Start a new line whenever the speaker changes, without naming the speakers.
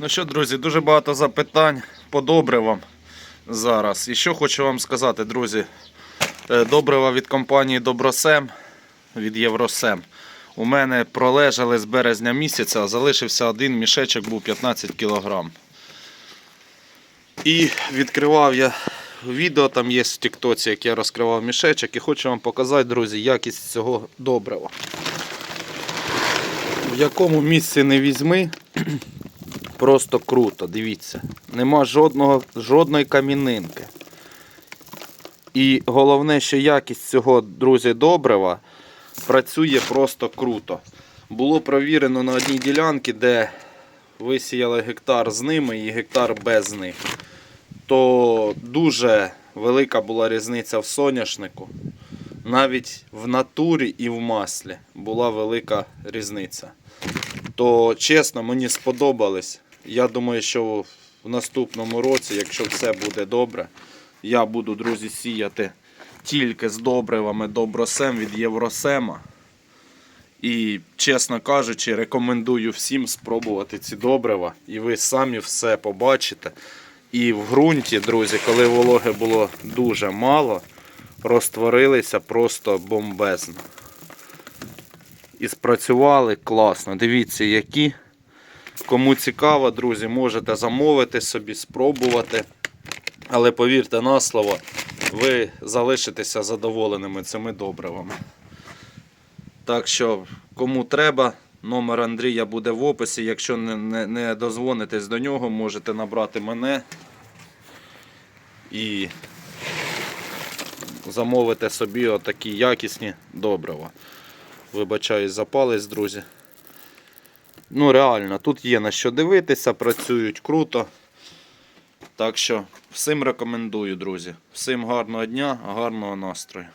Ну що, друзі, дуже багато запитань по добривам зараз. І що хочу вам сказати, друзі. Е, Добрива від компанії Добросем від Євросем. У мене пролежали з березня місяця, залишився один мішечок, був 15 кг. І відкривав я відео, там є в Тіктоці, як я розкривав мішечок, і хочу вам показати, друзі, якість цього добрива. В якому місці не візьми, просто круто, дивіться. Нема жодного, жодної камінинки. І головне, що якість цього, друзі, добрива працює просто круто. Було провірено на одній ділянці, де висіяли гектар з ними і гектар без них. То дуже велика була різниця в соняшнику. Навіть в натурі і в маслі була велика різниця. То чесно, мені сподобались. Я думаю, що в наступному році, якщо все буде добре, я буду, друзі, сіяти тільки з добривами Добросем від Євросема. І, чесно кажучи, рекомендую всім спробувати ці добрива. І ви самі все побачите. І в ґрунті, друзі, коли вологи було дуже мало, розтворилися просто бомбезно. І спрацювали класно. Дивіться, які. Кому цікаво, друзі, можете замовити собі, спробувати. Але повірте на слово, ви залишитеся задоволеними цими добривами. Так що, кому треба, номер Андрія буде в описі. Якщо не, не, не дозвонитесь до нього, можете набрати мене і замовити собі отакі якісні добрива. Вибачаюсь за палець, друзі. Ну, реально, тут є на що дивитися, працюють круто. Так що всім рекомендую, друзі. Всім гарного дня, гарного настрою.